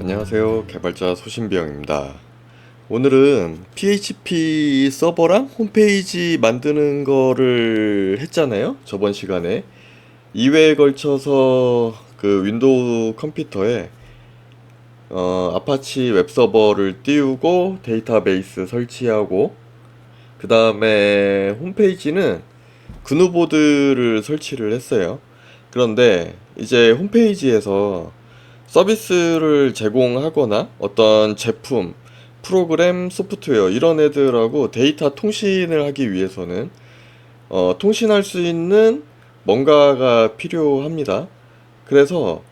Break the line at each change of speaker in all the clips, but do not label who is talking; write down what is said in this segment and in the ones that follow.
안녕하세요. 개발자 소신비영입니다. 오늘은 PHP 서버랑 홈페이지 만드는 거를 했잖아요. 저번 시간에 2회에 걸쳐서 그 윈도우 컴퓨터에 어, 아파치 웹서버를 띄우고 데이터베이스 설치하고 그 다음에 홈페이지는 그누보드를 설치를 했어요. 그런데 이제 홈페이지에서 서비스를 제공하거나 어떤 제품, 프로그램, 소프트웨어 이런 애들하고 데이터 통신을 하기 위해서는 어, 통신할 수 있는 뭔가가 필요합니다. 그래서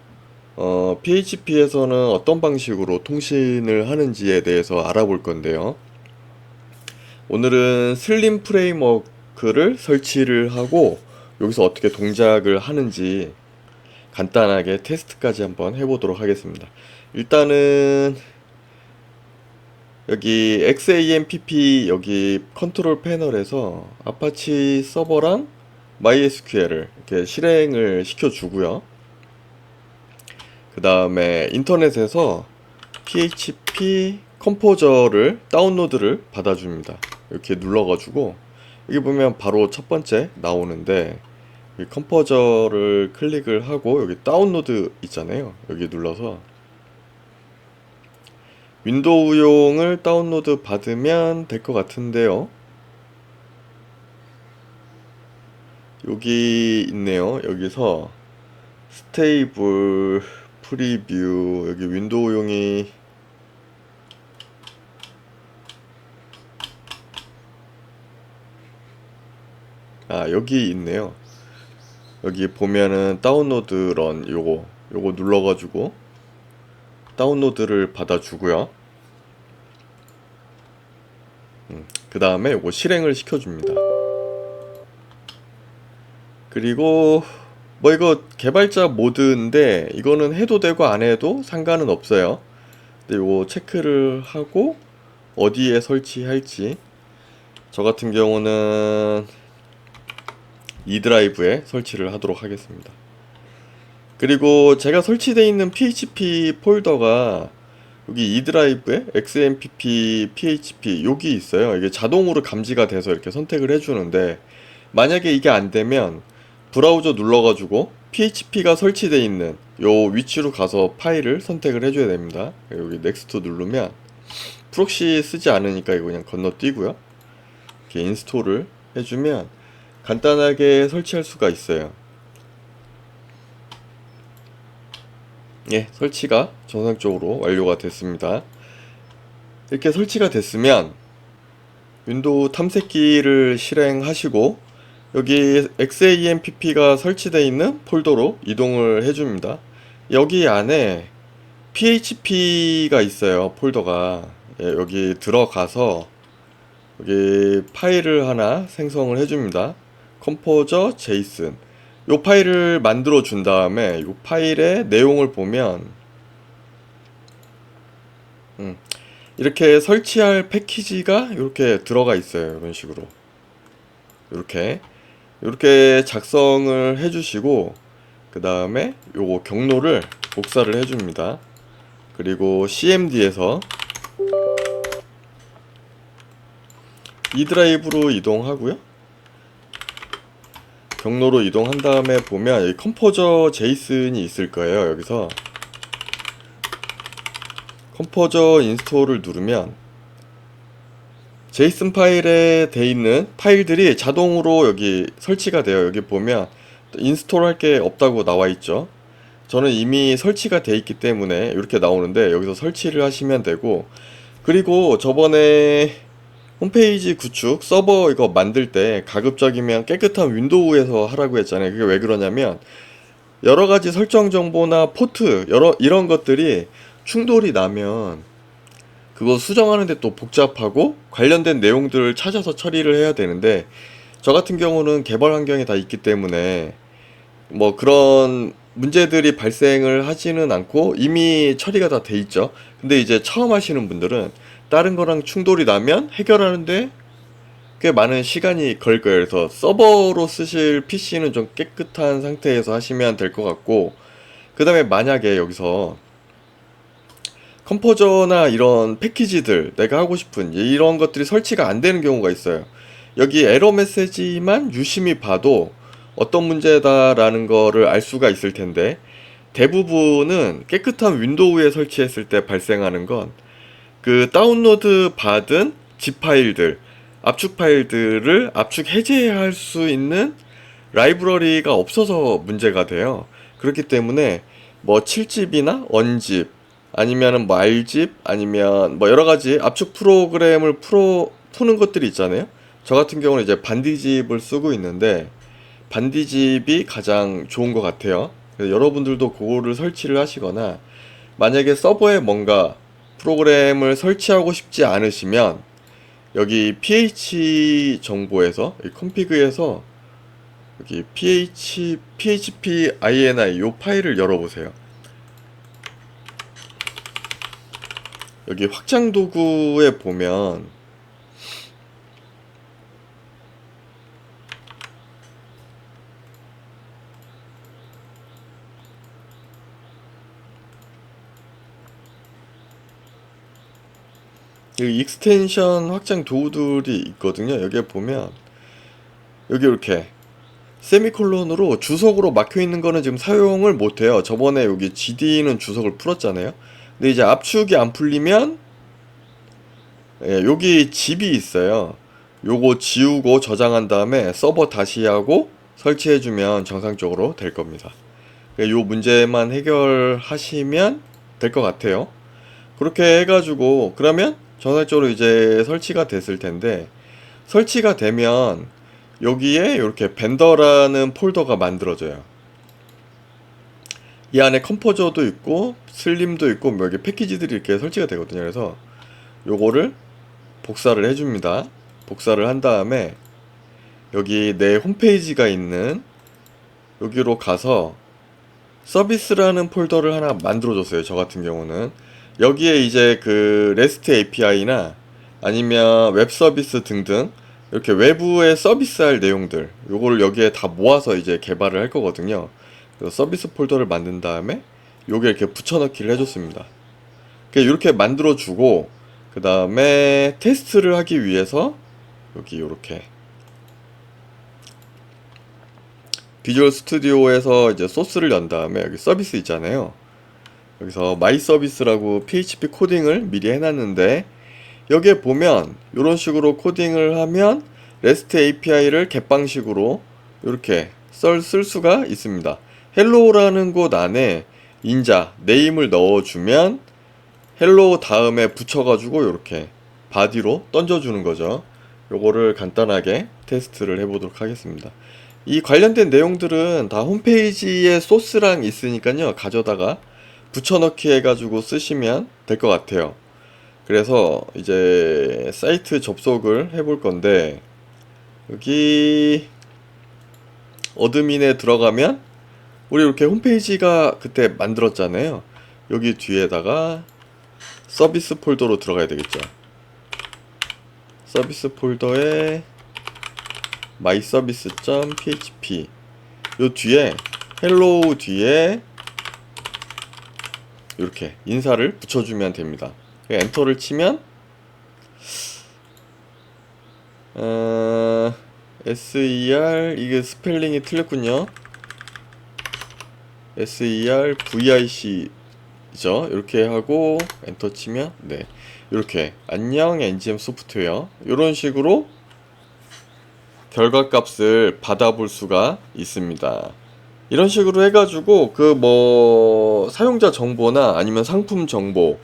어, PHP에서는 어떤 방식으로 통신을 하는지에 대해서 알아볼 건데요. 오늘은 슬림 프레임워크를 설치를 하고 여기서 어떻게 동작을 하는지 간단하게 테스트까지 한번 해보도록 하겠습니다. 일단은 여기 XAMPP 여기 컨트롤 패널에서 아파치 서버랑 MySQL을 이렇게 실행을 시켜주고요. 그 다음에 인터넷에서 PHP 컴포저를 다운로드를 받아줍니다. 이렇게 눌러가지고 여기 보면 바로 첫 번째 나오는데 이 컴포저를 클릭을 하고 여기 다운로드 있잖아요. 여기 눌러서 윈도우용을 다운로드 받으면 될 것 같은데요. 여기 있네요. 여기서 스테이블 프리뷰 여기 윈도우용이 아 여기 있네요. 여기 보면은 다운로드 런 요거 요거 눌러가지고 다운로드를 받아주고요. 음, 그 다음에 요거 실행을 시켜줍니다. 그리고 뭐 이거 개발자 모드인데 이거는 해도 되고 안 해도 상관은 없어요. 근데 요거 체크를 하고 어디에 설치할지 저 같은 경우는 이 드라이브에 설치를 하도록 하겠습니다. 그리고 제가 설치되어 있는 PHP 폴더가 여기 이 드라이브에 XMPP PHP 여기 있어요. 이게 자동으로 감지가 돼서 이렇게 선택을 해주는데 만약에 이게 안 되면 브라우저 눌러가지고 PHP가 설치되어 있는 요 위치로 가서 파일을 선택을 해줘야 됩니다. 여기 넥스트 누르면 프록시 쓰지 않으니까 이거 그냥 건너뛰고요. 이렇게 인스톨을 해주면 간단하게 설치할 수가 있어요. 예, 설치가 정상적으로 완료가 됐습니다. 이렇게 설치가 됐으면 윈도우 탐색기를 실행하시고 여기 XAMPP가 설치되어 있는 폴더로 이동을 해줍니다. 여기 안에 PHP가 있어요. 폴더가 예, 여기 들어가서 여기 파일을 하나 생성을 해줍니다. 컴포저 제이슨 요 파일을 만들어 준 다음에 요 파일의 내용을 보면 음, 이렇게 설치할 패키지가 이렇게 들어가 있어요. 이런 식으로 이렇게 이렇게 작성을 해주시고 그 다음에 요거 경로를 복사를 해줍니다. 그리고 CMD에서 이 드라이브로 이동하고요. 경로로 이동한 다음에 보면 여기 컴포저 제이슨이 있을 거예요. 여기서 컴포저 인스톨을 누르면 제이슨 파일에 돼 있는 파일들이 자동으로 여기 설치가 돼요. 여기 보면 인스톨 할 게 없다고 나와 있죠. 저는 이미 설치가 돼 있기 때문에 이렇게 나오는데 여기서 설치를 하시면 되고 그리고 저번에 홈페이지 구축 서버 이거 만들 때 가급적이면 깨끗한 윈도우에서 하라고 했잖아요. 그게 왜 그러냐면 여러 가지 설정 정보나 포트 여러 이런 것들이 충돌이 나면 그거 수정하는데 또 복잡하고 관련된 내용들을 찾아서 처리를 해야 되는데 저 같은 경우는 개발 환경에 다 있기 때문에 뭐 그런 문제들이 발생을 하지는 않고 이미 처리가 다 돼 있죠. 근데 이제 처음 하시는 분들은 다른 거랑 충돌이 나면 해결하는데 꽤 많은 시간이 걸 거예요. 그래서 서버로 쓰실 PC는 좀 깨끗한 상태에서 하시면 될 것 같고, 그 다음에 만약에 여기서 컴포저나 이런 패키지들 내가 하고 싶은 이런 것들이 설치가 안 되는 경우가 있어요. 여기 에러 메시지만 유심히 봐도 어떤 문제다라는 거를 알 수가 있을 텐데 대부분은 깨끗한 윈도우에 설치했을 때 발생하는 건 그 다운로드 받은 zip 파일들, 압축 파일들을 압축 해제할 수 있는 라이브러리가 없어서 문제가 돼요. 그렇기 때문에 뭐 7집이나 원집 아니면은 뭐 R집 아니면 뭐 여러 가지 압축 프로그램을 풀어 푸는 것들이 있잖아요. 저 같은 경우는 이제 반디집을 쓰고 있는데 반디집이 가장 좋은 것 같아요. 여러분들도 그거를 설치를 하시거나 만약에 서버에 뭔가 프로그램을 설치하고 싶지 않으시면 여기 ph 정보에서 이 컨피그에서 여기 ph php ini 요 파일을 열어보세요. 여기 확장 도구에 보면 이 익스텐션 확장 도구들이 있거든요. 여기에 보면 여기 이렇게 세미콜론으로 주석으로 막혀 있는 거는 지금 사용을 못 해요. 저번에 여기 GD는 주석을 풀었잖아요. 근데 이제 압축이 안 풀리면 예, 여기 집이 있어요. 요거 지우고 저장한 다음에 서버 다시 하고 설치해 주면 정상적으로 될 겁니다. 그러니까 요 문제만 해결하시면 될 것 같아요. 그렇게 해가지고 그러면 정상적으로 이제 설치가 됐을 텐데 설치가 되면 여기에 이렇게 벤더라는 폴더가 만들어져요. 이 안에 컴포저도 있고 슬림도 있고 뭐 여기 패키지들이 이렇게 설치가 되거든요. 그래서 요거를 복사를 해줍니다. 복사를 한 다음에 여기 내 홈페이지가 있는 여기로 가서 서비스라는 폴더를 하나 만들어줬어요. 저 같은 경우는 여기에 이제 그 REST API나 아니면 웹 서비스 등등 이렇게 외부에 서비스할 내용들 요거를 여기에 다 모아서 이제 개발을 할 거거든요. 서비스 폴더를 만든 다음에 요게 이렇게 붙여넣기를 해줬습니다. 이렇게 만들어주고 그 다음에 테스트를 하기 위해서 여기 이렇게 비주얼 스튜디오에서 이제 소스를 연 다음에 여기 서비스 있잖아요. 여기서 마이 서비스라고 PHP 코딩을 미리 해놨는데 여기에 보면 이런 식으로 코딩을 하면 REST API를 갯방식으로 이렇게 쓸, 쓸 수가 있습니다. 헬로우라는 곳 안에 인자, 네임을 넣어주면 헬로우 다음에 붙여가지고 이렇게 바디로 던져주는 거죠. 요거를 간단하게 테스트를 해보도록 하겠습니다. 이 관련된 내용들은 다 홈페이지에 소스랑 있으니까요. 가져다가 붙여넣기 해가지고 쓰시면 될 것 같아요. 그래서 이제 사이트 접속을 해볼 건데 여기 어드민에 들어가면 우리 이렇게 홈페이지가 그때 만들었잖아요. 여기 뒤에다가 서비스 폴더로 들어가야 되겠죠. 서비스 폴더에 myservice.php 요 뒤에 헬로우 뒤에 이렇게 인사를 붙여주면 됩니다. 엔터를 치면 어, ser 이게 스펠링이 틀렸군요. Ser vic죠. 이렇게 하고 엔터 치면 네 이렇게 안녕 NGM 소프트웨어 이런 식으로 결과 값을 받아볼 수가 있습니다. 이런 식으로 해가지고 그 뭐 사용자 정보나 아니면 상품 정보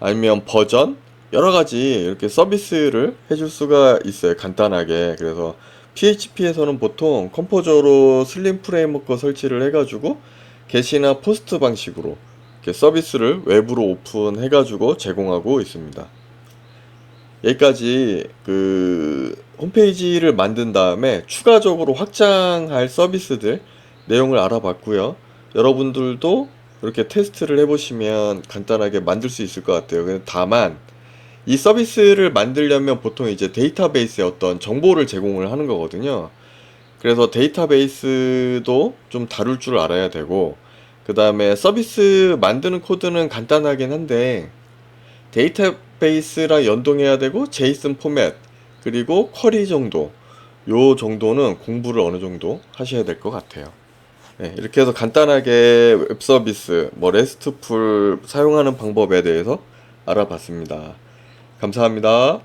아니면 버전 여러 가지 이렇게 서비스를 해줄 수가 있어요. 간단하게. 그래서 PHP에서는 보통 컴포저로 슬림 프레임워크 설치를 해가지고 게시나 포스트 방식으로 서비스를 외부로 오픈해가지고 제공하고 있습니다. 여기까지 그 홈페이지를 만든 다음에 추가적으로 확장할 서비스들 내용을 알아봤고요. 여러분들도 이렇게 테스트를 해보시면 간단하게 만들 수 있을 것 같아요. 다만 이 서비스를 만들려면 보통 이제 데이터베이스에 어떤 정보를 제공을 하는 거거든요. 그래서 데이터베이스도 좀 다룰 줄 알아야 되고, 그 다음에 서비스 만드는 코드는 간단하긴 한데, 데이터베이스랑 연동해야 되고, 제이슨 포맷, 그리고 쿼리 정도, 요 정도는 공부를 어느 정도 하셔야 될 것 같아요. 네, 이렇게 해서 간단하게 웹 서비스, 뭐 레스트풀 사용하는 방법에 대해서 알아봤습니다. 감사합니다.